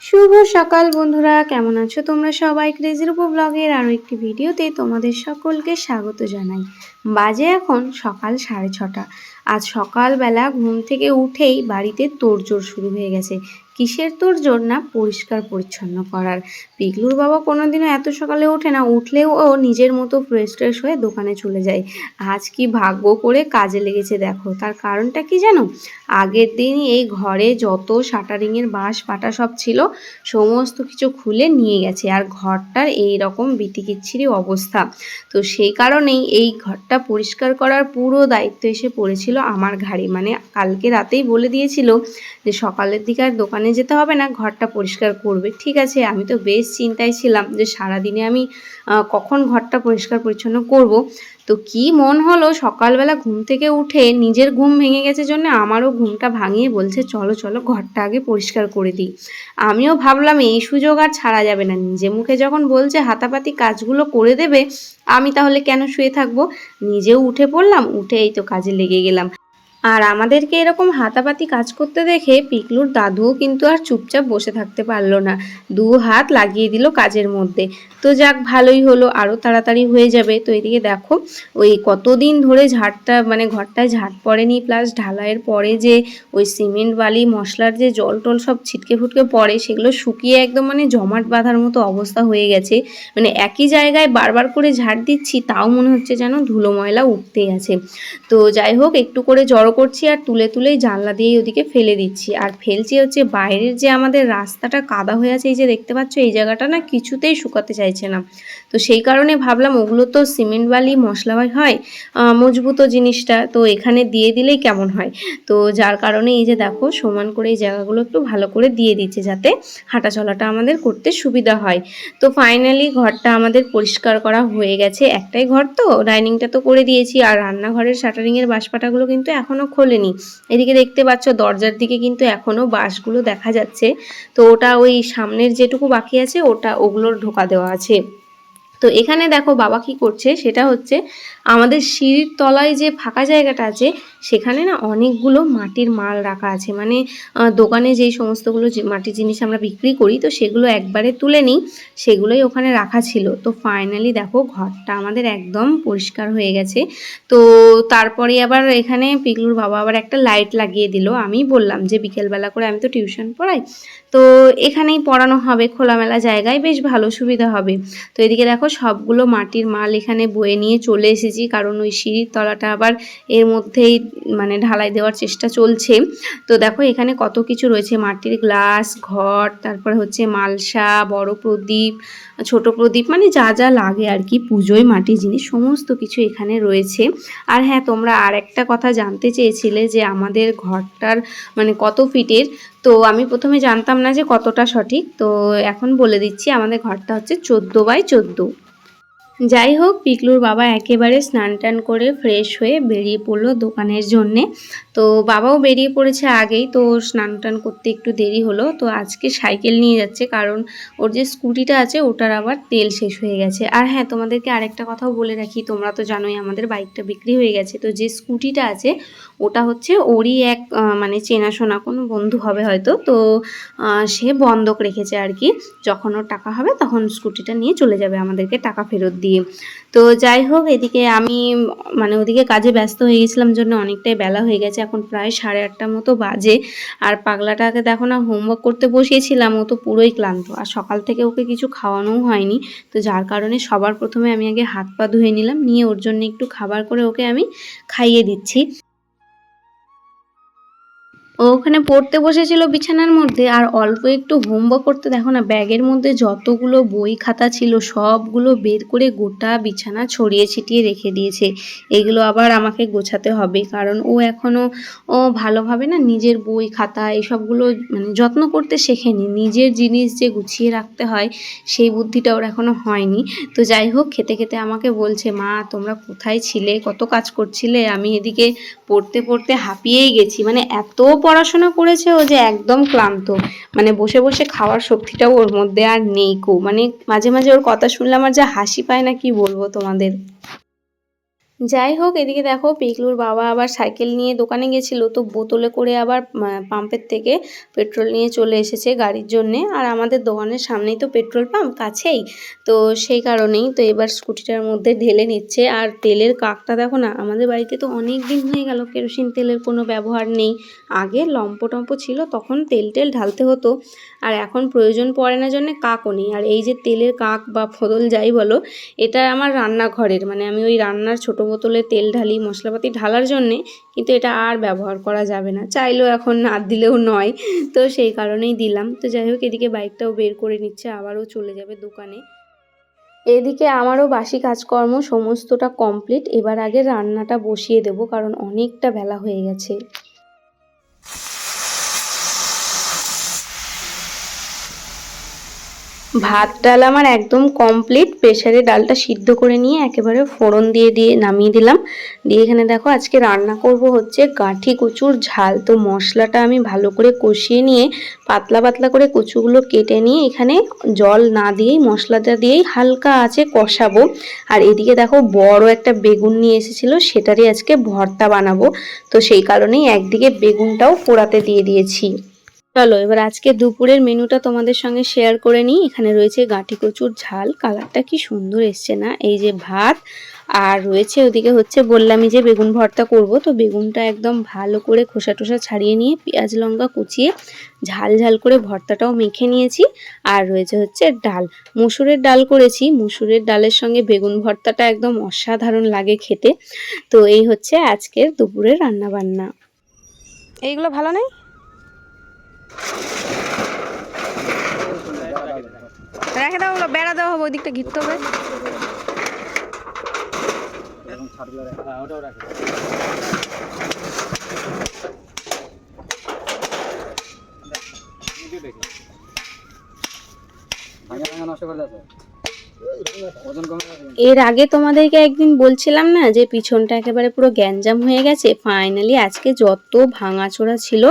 শুভ সকাল বন্ধুরা, কেমন আছো তোমরা সবাই? ক্রেজির উপর ব্লগের আরও একটি ভিডিওতে তোমাদের সকলকে স্বাগত জানাই। বাজে এখন সকাল সাড়ে ছটা। আজ সকালবেলা ঘুম থেকে উঠেই বাড়িতে তোড়জোড় শুরু হয়ে গেছে। কিসের তোড়জোড় না পরিষ্কার পরিচ্ছন্ন করার? পিগলুর বাবা কোনোদিনও এত সকালে ওঠে না, উঠলেও ও নিজের মতো ফ্রেশ ট্রেশ হয়ে দোকানে চলে যায়। আজ কি ভাগ্য করে কাজে লেগেছে দেখো, তার কারণটা কি জানো? আগের দিন এই ঘরে যত শাটারিংয়ের বাঁশ পাটা সব ছিল, সমস্ত কিছু খুলে নিয়ে গেছে আর ঘরটার এই রকম বিতিকিচ্ছিরি অবস্থা। তো সেই কারণেই এই ঘরটা পরিষ্কার করার পুরো দায়িত্ব এসে পড়েছিল আমার ঘাড়ে। মানে কালকে রাতেই বলে দিয়েছিল যে সকালের দিকে আর দোকানে যেতে হবে না, ঘরটা পরিষ্কার করবে। ঠিক আছে, আমি তো বেশ চিন্তায় ছিলাম যে সারাদিনে আমি কখন ঘরটা পরিষ্কার পরিচ্ছন্ন করব। তো কি মন হলো, সকালবেলা ঘুম থেকে উঠে নিজের ঘুম ভেঙে গেছে জন্য আমারও ঘুমটা ভাঙিয়ে বলছে, চলো চলো, ঘরটা আগে পরিষ্কার করে দিই। আমিও ভাবলাম, এই সুযোগ আর ছাড়া যাবে না। নিজে মুখে যখন বলছে, হাতাপাতি কাজগুলো করে দেবে, আমি তাহলে কেন শুয়ে থাকব? নিজেও উঠে পড়লাম উঠে এই তো কাজে লেগে গেলাম। আর আমাদেরকে এরকম হাতাপাতি কাজ করতে দেখে পিকলুর দাদুও কিন্তু আর চুপচাপ বসে থাকতে পারল না। দু হাত লাগিয়ে দিল কাজের মধ্যে। তো যাক, ভালোই হলো আরও তাড়াতাড়ি হয়ে যাবে। তো এদিকে দেখো, ওই কতদিন ধরে ঝাড়টা মানে ঘরটায় ঝাড় পড়েনি প্লাস ঢালাইয়ের পরে যে ওই সিমেন্ট, বালি, মশলার যে জল টল সব ছিটকে ফুটকে পড়ে, সেগুলো শুকিয়ে একদম মানে জমাট বাঁধার মতো অবস্থা হয়ে গেছে। মানে একই জায়গায় বারবার করে ঝাড় দিচ্ছি, তাও মনে হচ্ছে যেন ধুলো ময়লা উঠতেই আছে। তো যাই হোক, একটু করে জড়ো করছি আর তুলে তুলেই জানলা দিয়েই ওদিকে ফেলে দিচ্ছি। আর ফেলছি হচ্ছে বাইরের যে আমাদের রাস্তাটা কাদা হয়ে আছে, এই যে দেখতে পাচ্ছ, এই জায়গাটা না কিছুতেই শুকাতে চাইছে না। তো সেই কারণে ভাবলাম ওগুলো তো সিমেন্ট বালি মশলা হয় মজবুত জিনিসটা, তো এখানে দিয়ে দিলেই কেমন হয়? তো যার কারণে এই যে দেখো সমান করে এই জায়গাগুলো একটু ভালো করে দিয়ে দিচ্ছে যাতে হাঁটা চলাটা আমাদের করতে সুবিধা হয়। তো ফাইনালি ঘরটা আমাদের পরিষ্কার করা হয়ে গেছে। একটাই ঘর তো ডাইনিংটা তো করে দিয়েছি আর রান্নাঘরের শাটারিংয়ের বাঁশপাটাগুলো কিন্তু এখনও খোলেনি। এদিকে দেখতে পাচ্ছ দরজার দিকে কিন্তু এখনও বাঁশগুলো দেখা যাচ্ছে। তো ওটা ওই সামনের যেটুকু বাকি আছে, ওটা ওগুলোর ঢোকা দেওয়া আছে। তো এখানে দেখো বাবা কি করছে? সেটা হচ্ছে আমাদের সিঁড়ির তলায় যে ফাঁকা জায়গাটা আছে, সেখানে না অনেকগুলো মাটির মাল রাখা আছে। মানে দোকানে যেই সমস্তগুলো মাটির জিনিস আমরা বিক্রি করি, তো সেগুলো একবারে তুলে নিই, সেগুলোই ওখানে রাখা ছিল। তো ফাইনালি দেখো ঘরটা আমাদের একদম পরিষ্কার হয়ে গেছে। তো তারপরে আবার এখানে পিকলুর বাবা আবার একটা লাইট লাগিয়ে দিল। আমি বললাম যে বিকেলবেলা করে আমি তো টিউশন পড়াই। তো এখানেই পড়ানো হবে, খোলামেলা জায়গায়, বেশ ভালো সুবিধা হবে। তো এদিকে দেখো সবগুলো মাটির মাল এখানে বয়ে নিয়ে চলে এসেছি। কারণ ওই সিঁড়ির তলাটা আবার এর মধ্যেই মানে ঢালাই দেওয়ার চেষ্টা চলছে। তো দেখো, এখানে কত কিছু রয়েছে। মাটির গ্লাস, ঘর, তারপরে হচ্ছে মালসা, বড় প্রদীপ, ছোট প্রদীপ মানে যা যা লাগে আর কি, পুজোয় মাটির জিনিস, সমস্ত কিছু এখানে রয়েছে। আর হ্যাঁ তোমরা আর একটা কথা জানতে চেয়েছিলে যে আমাদের ঘরটার মানে কত ফিটের? তো আমি প্রথমে জানতাম না যে কতটা সঠিক। তো এখন বলে দিচ্ছি, আমাদের ঘরটা হচ্ছে চোদ্দ বাই চোদ্দ। যাই হোক পিকলুর বাবা একেবারে স্নান টান করে ফ্রেশ হয়ে বেরিয়ে পড়ল দোকানের জন্যে। তো বাবাও বেরিয়ে পড়েছে আগেই, তো স্নান টান করতে একটু দেরি হলো। তো আজকে সাইকেল নিয়ে যাচ্ছে, কারণ ওর যে স্কুটিটা আছে, ওটার আবার তেল শেষ হয়ে গেছে। আর হ্যাঁ তোমাদেরকে আরেকটা কথাও বলে রাখি, তোমরা তো জানোই আমাদের বাইকটা বিক্রি হয়ে গেছে। তো যে স্কুটিটা আছে, ওটা হচ্ছে ওরই এক মানে চেনাশোনা কোনো বন্ধু হবে হয়তো। তো সে বন্ধক রেখেছে আর কি। যখন ওর টাকা হবে, তখন স্কুটিটা নিয়ে চলে যাবে আমাদেরকে টাকা ফেরত দিয়ে। তো যাই হোক, এদিকে আমি মানে ওদিকে কাজে ব্যস্ত হয়ে গেছিলাম জন্য অনেকটাই বেলা হয়ে গেছে, এখন প্রায় সাড়ে আটটার মতো বাজে। আর পাগলাটাকে দেখো না হোমওয়ার্ক করতে বসিয়েছিলাম, ও তো পুরোই ক্লান্ত। আর সকাল থেকে ওকে কিছু খাওয়ানোও হয়নি। তো যার কারণে সবার প্রথমে আমি আগে হাত পা ধুয়ে নিলাম, নিয়ে ওর জন্য একটু খাবার করে ওকে আমি খাইয়ে দিচ্ছি। ও ওখানে পড়তে বসেছিল বিছানার মধ্যে আর অল্প একটু হোমওয়ার্ক করতে। দেখো না, ব্যাগের মধ্যে যতগুলো বই খাতা ছিল, সবগুলো বের করে গোটা বিছানা ছড়িয়ে ছিটিয়ে রেখে দিয়েছে। এগুলো আবার আমাকে গোছাতে হবে, কারণ ও এখনও ও ভালোভাবে না নিজের বই খাতা এসবগুলো মানে যত্ন করতে শেখেনি। নিজের জিনিস যে গুছিয়ে রাখতে হয়, সেই বুদ্ধিটা ওর এখনও হয়নি। তো যাই হোক, খেতে খেতে আমাকে বলছে, মা, তোমরা কোথায় ছিলে? কত কাজ করছিলে? আমি এদিকে পড়তে পড়তে হাঁপিয়েই গেছি। মানে এত পড়াশোনা করেছে ও যে একদম ক্লান্ত। মানে বসে বসে খাওয়ার শক্তিটাও ওর মধ্যে আর নেই কো। মানে মাঝে মাঝে ওর কথা শুনলে আমার যা হাসি পায় না কি বলব তোমাদের। যাই হোক, এদিকে দেখো পিকলুর বাবা আবার সাইকেল নিয়ে দোকানে গেছিল, তো বোতলে করে আবার পাম্পের থেকে পেট্রোল নিয়ে চলে এসেছে গাড়ির জন্যে। আর আমাদের দোকানের সামনেই তো পেট্রোল পাম্প কাছেই, তো সেই কারণেই তো এবার স্কুটিটার মধ্যে ঢেলে নিচ্ছে। আর তেলের কাকটা দেখো না, আমাদের বাড়িতে তো অনেক দিন হয়ে গেল, কেরোসিন তেলের কোনো ব্যবহার নেই। আগে লম্প টম্প ছিল, তখন তেল টেল ঢালতে হতো, আর এখন প্রয়োজন পড়ে না জন্যে কাকও নেই। আর এই যে তেলের কাক বা ফদল যাই বলো, এটা আমার রান্নাঘরের মানে আমি ওই রান্নার ছোটো বোতলে তেল ঢালি, মশলাপাতি ঢালার জন্যে কিন্তু এটা আর ব্যবহার করা যাবে না। চাইলেও এখন না দিলেও নয়। তো সেই কারণেই দিলাম। তো যাই হোক, এদিকে বাইকটাও বের করে নিচ্ছে, আবারও চলে যাবে দোকানে। এদিকে আমারও বাসি কাজকর্ম সমস্তটা কমপ্লিট। এবার আগে রান্নাটা বসিয়ে দেব, কারণ অনেকটা বেলা হয়ে গেছে। ভাত ডাল আমার একদম কমপ্লিট প্রেশারে ডালটা সিদ্ধ করে নিয়ে একেবারে ফোড়ন দিয়ে দিয়ে নামিয়ে দিলাম। দিয়ে এখানে দেখো আজকে রান্না করব হচ্ছে গাঁঠি কচুর ঝাল। তো মশলাটা আমি ভালো করে কষিয়ে নিয়ে পাতলা পাতলা করে কচুগুলো কেটে নিয়ে এখানে জল না দিয়েই, মশলাটা দিয়েই হালকা আছে কষাবো। আর এদিকে দেখো বড় একটা বেগুন নিয়ে এসেছিল, সেটারই আজকে ভর্তা বানাবো। তো সেই কারণেই একদিকে বেগুনটাও পোড়াতে দিয়ে দিয়েছি। চলো, এবার আজকে দুপুরের মেনুটা তোমাদের সঙ্গে শেয়ার করে নিই। এখানে রয়েছে গাঁটি কচুর ঝাল। কালারটা কি সুন্দর এসছে না? এই যে ভাত, আর রয়েছে ওদিকে হচ্ছে বললামই যে বেগুন ভর্তা করব। তো বেগুনটা একদম ভালো করে খোসা টোসা ছাড়িয়ে নিয়ে পেঁয়াজ লঙ্কা কুচিয়ে ঝাল ঝাল করে ভর্তাটাও মেখে নিয়েছি। আর রয়েছে হচ্ছে ডাল। মুসুরের ডাল করেছি। মুসুরের ডালের সঙ্গে বেগুন ভর্তাটা একদম অসাধারণ লাগে খেতে। তো এই হচ্ছে আজকের দুপুরের রান্নাবান্না। এইগুলো ভালো নেই? রেখে দাও বেড়া দেওয়া হবে ওই দিকটা ঘিরতে হবে। নষ্ট করে দেয় ওজন কমে যাবে এর আগে তোমাদেরকে একদিন বলছিলাম না যে পিছনটা একেবারে পুরো গ্যাঞ্জাম হয়ে গেছে? ফাইনালি আজকে যত ভাঙাচোরা ছিল,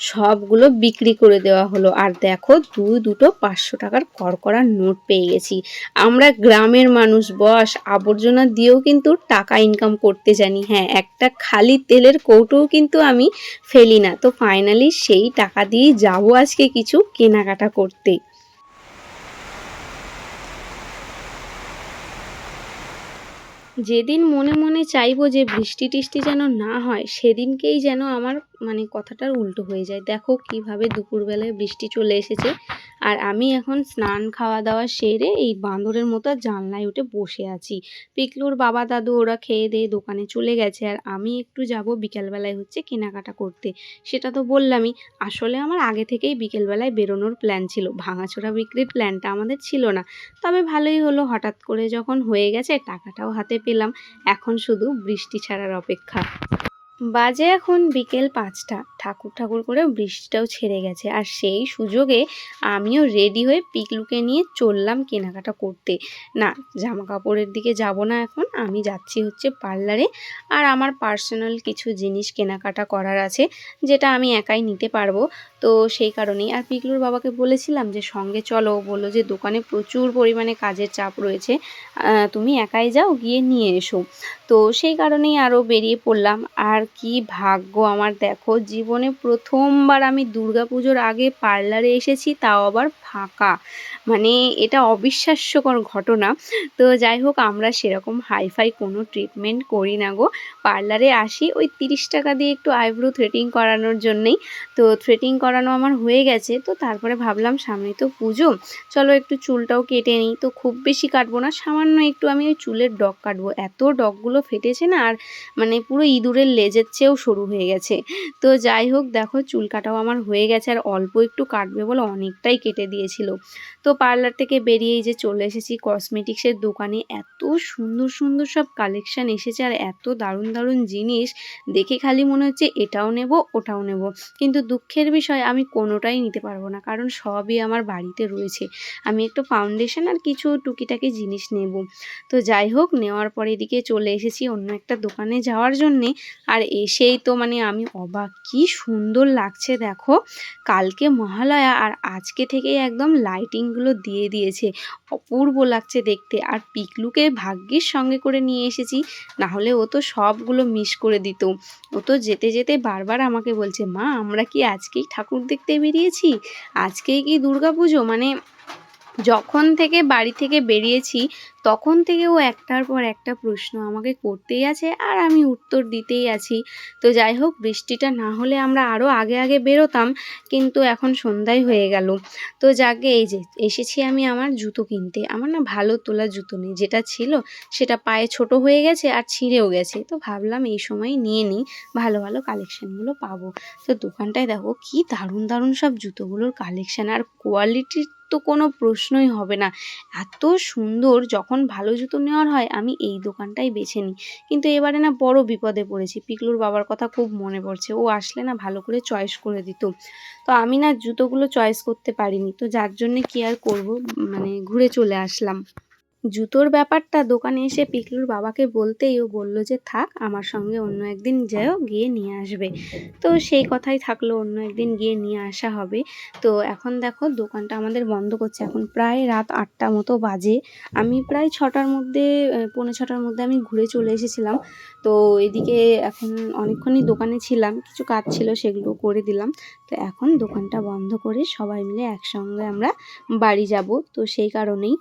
সবগুলো বিক্রি করে দেওয়া হলো। আর দেখো দুই দুটো পাঁচশো টাকার করকরা নোট পেয়ে গেছি। আমরা গ্রামের মানুষ, বস, আবর্জনা দিয়েও কিন্তু টাকা ইনকাম করতে জানি। হ্যাঁ একটা খালি তেলের কৌটোও কিন্তু আমি ফেলি না। তো ফাইনালি সেই টাকা দিয়েই যাব আজকে কিছু কেনাকাটা করতে। যেদিন মনে মনে চাইব যে বৃষ্টি টিষ্টি যেন না হয়, সেদিনকেই যেন আমার মানে কথাটার উল্টো হয়ে যায়। দেখো কীভাবে দুপুরবেলায় বৃষ্টি চলে এসেছে। আর আমি এখন স্নান খাওয়া দাওয়া সেরে এই বাঁদরের মতো জানলায় উঠে বসে আছি। পিকলুর বাবা দাদু ওরা খেয়ে দিয়ে দোকানে চলে গেছে আর আমি একটু যাব বিকেলবেলায় হচ্ছে কেনাকাটা করতে। সেটা তো বললামই, আসলে আমার আগে থেকেই বিকেলবেলায় বেরোনোর প্ল্যান ছিল। ভাঙাচোরা বিক্রির প্ল্যানটা আমাদের ছিল না। তবে ভালোই হলো, হঠাৎ করে যখন হয়ে গেছে, টাকাটাও হাতে পেলাম। এখন শুধু বৃষ্টি ছাড়ার অপেক্ষা। বাজে এখন বিকেল পাঁচটা। ঠাকুর ঠাকুর করে বৃষ্টিটাও ছেড়ে গেছে। আর সেই সুযোগে আমিও রেডি হয়ে পিকলুকে নিয়ে চললাম কেনাকাটা করতে। না জামা কাপড়ের দিকে যাব না এখন। আমি যাচ্ছি হচ্ছে পার্লারে। আর আমার পার্সোনাল কিছু জিনিস কেনাকাটা করার আছে, যেটা আমি একাই নিতে পারব। তো সেই কারণেই। আর পিকলুর বাবাকে বলেছিলাম যে, সঙ্গে চলো। বলল যে, দোকানে প্রচুর পরিমাণে কাজের চাপ রয়েছে। তুমি একাই যাও, গিয়ে নিয়ে এসো। তো সেই কারণেই আরও বেরিয়ে পড়লাম। আর কি ভাগ্য আমার, দেখো জীবনে প্রথমবার আমি দুর্গাপুজোর আগে পার্লারে এসেছি, তাও আবার ফাঁকা মানে এটা অবিশ্বাস্যকর ঘটনা। তো যাই হোক, আমরা সেরকম হাইফাই কোনো ট্রিটমেন্ট করি না গো। পার্লারে আসি, ওই তিরিশ টাকা দিয়ে একটু আইব্রো থ্রেটিং করানোর জন্যেই। তো থ্রেটিং করানো আমার হয়ে গেছে। তো তারপরে ভাবলাম সামনে তো পুজো। চলো একটু চুলটাও কেটে নিই। তো খুব বেশি কাটবো না, সামান্য একটু আমি ওই চুলের ডগ কাটবো। এত ডগগুলো ফেটেছে না, আর মানে পুরো ইঁদুরের লেজের চেয়েও সরু হয়ে গেছে। তো যাই হোক, দেখো চুল কাটাও আমার হয়ে গেছে, আর অল্প একটু কাটবে বলে অনেকটাই কেটে দিয়েছিল তো পার্লার থেকে বেরিয়েই যে চলে এসেছি কসমেটিক্সের দোকানে, এত সুন্দর সুন্দর সব কালেকশান এসেছে আর এত দারুণ দারুণ জিনিস। দেখে খালি মনে হচ্ছে এটাও নেব, ওটাও নেব। কিন্তু দুঃখের বিষয়, আমি কোনোটাই নিতে পারব না, কারণ সবই আমার বাড়িতে রয়েছে। আমি একটু ফাউন্ডেশন আর কিছু টুকিটাকি জিনিস নেব। তো যাই হোক, নেওয়ার পরে এদিকে চলে এসেছি অন্য একটা দোকানে যাওয়ার জন্যে। আর এসেই তো মানে আমি অবাক, কি সুন্দর লাগছে দেখো। কালকে মহালয়া আর আজকে থেকেই একদম লাইটিংগুলো দিয়ে দিয়েছে। অপূর্ব লাগছে দেখতে। আর পিকলুকে ভাগ্যের সঙ্গে করে নিয়ে এসেছি। না হলে ও তো সবগুলো মিস করে দিত। ও তো যেতে যেতে বারবার আমাকে বলছে, মা, আমরা কি আজকেই ঠাকুর দেখতে বেরিয়েছি? আজকেই কি দুর্গা পুজো মানে যখন থেকে বাড়ি থেকে বেরিয়েছি, তখন থেকে ও একটার পর একটা প্রশ্ন আমাকে করতেই আছে আর আমি উত্তর দিতেই আছি। তো যাই হোক, বৃষ্টিটা না হলে আমরা আরও আগে আগে বেরোতাম, কিন্তু এখন সন্ধ্যায় হয়ে গেল। তো যাকে এই যে, এসেছি আমি আমার জুতো কিনতে। আমার না ভালো তোলা জুতো নেই। যেটা ছিল সেটা পায়ে ছোট হয়ে গেছে আর ছিঁড়েও গেছে। তো ভাবলাম এই সময় নিয়ে নিই, ভালো ভালো কালেকশানগুলো পাবো। তো দোকানটায় দেখো কি দারুণ দারুণ সব জুতোগুলোর কালেকশান। আর কোয়ালিটির তো কোনো প্রশ্নই হবে না। এত সুন্দর যখন ভালো জুতো নেওয়ার হয়, আমি এই দোকানটাই বেছে নিই। কিন্তু এবারে না বড় বিপদে পড়েছি। পিকলুর বাবার কথা খুব মনে পড়ছে। ও আসলে না ভালো করে চয়েস করে দিত। তো আমি না জুতোগুলো চয়েস করতে পারিনি। তো যার জন্যে কি আর করব? মানে ঘুরে চলে আসলাম। জুতোর ব্যাপারটা দোকানে এসে পিকলুর বাবাকে বলতেই ও বলল যে, থাক, আমার সঙ্গে অন্য একদিন যাও, গিয়ে নিয়ে আসবে। তো সেই কথাই থাকল, অন্য একদিন গিয়ে নিয়ে আসা হবে। তো এখন দেখো, দোকানটা আমাদের বন্ধ করছে। এখন প্রায় রাত আটটা মতো বাজে। আমি প্রায় ছটার মধ্যে পৌনে ছটার মধ্যে আমি ঘুরে চলে এসেছিলাম। তো এদিকে এখন অনেকক্ষণই দোকানে ছিলাম, কিছু কাজ ছিল সেগুলো করে দিলাম। তো এখন দোকানটা বন্ধ করে সবাই মিলে একসঙ্গে আমরা বাড়ি যাব। তো সেই কারণেই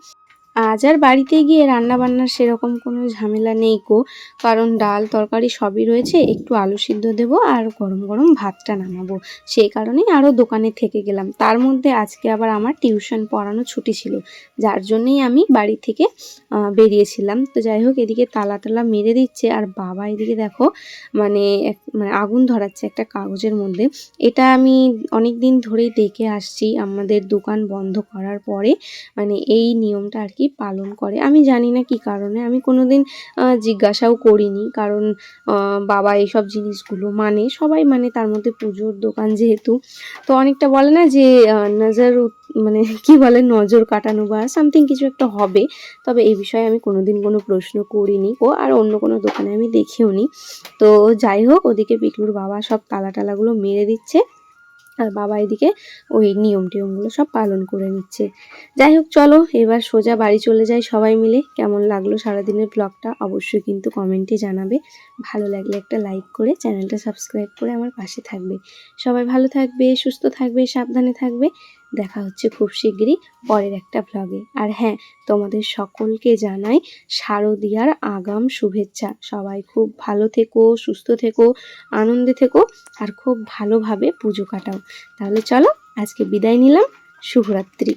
আজ আর বাড়িতে গিয়ে রান্না বান্নার সেরকম কোনো ঝামেলা নেই কো কারণ ডাল, তরকারি সবই রয়েছে। একটু আলু সিদ্ধ দেবো আর গরম গরম ভাতটা নামাবো। সেই কারণেই আরও দোকানে থেকে গেলাম। তার মধ্যে আজকে আবার আমার টিউশন পড়ানো ছুটি ছিল। যার জন্যই আমি বাড়ি থেকে বেরিয়েছিলাম। তো যাই হোক, এদিকে তালা তালা মেরে দিচ্ছে। আর বাবা এদিকে দেখো মানে মানে আগুন ধরাচ্ছে একটা কাগজের মধ্যে। এটা আমি অনেক দিন ধরেই দেখে আসছি। আমাদের দোকান বন্ধ করার পরে মানে এই নিয়মটা আর কি পালন করে। আমি জানি না কি কারণে। আমি কোনোদিন আহ, জিজ্ঞাসাও করিনি। কারণ বাবা এইসব জিনিসগুলো মানে সবাই মানে তার মধ্যে পুজোর দোকান যেহেতু। তো অনেকটা বলে না যে নজর মানে কি বলে নজর কাটানো বা সামথিং কিছু একটা হবে। তবে এই বিষয়ে আমি কোনোদিন কোনো প্রশ্ন করিনি। ও আর অন্য কোনো দোকানে আমি দেখিও নি তো যাই হোক ওদিকে পিকলুর বাবা সব তালা টালাগুলো মেরে দিচ্ছে। আর বাবা এদিকে ওই নিয়ম টিয়মগুলো সব পালন করে নিচ্ছে। যাই হোক, চলো এবার সোজা বাড়ি চলে যাই সবাই মিলে। কেমন লাগল সারাদিনের ব্লগটা অবশ্যই কিন্তু কমেন্টে জানাবে। ভালো লাগলে একটা লাইক করে চ্যানেলটা সাবস্ক্রাইব করে আমার পাশে থাকবে। সবাই ভালো থাকবে, সুস্থ থাকবে, সাবধানে থাকবে। দেখা হচ্ছে খুব শিগগিরই পরের একটা ভ্লগে আর হ্যাঁ তোমাদের সকলকে জানাই শারদিয়ার আগাম শুভেচ্ছা। সবাই খুব ভালো থেকো, সুস্থ থেকো, আনন্দে থেকো, আর খুব ভালোভাবে পুজো কাটাও। তাহলে চলো, আজকে বিদায় নিলাম। শুভরাত্রি।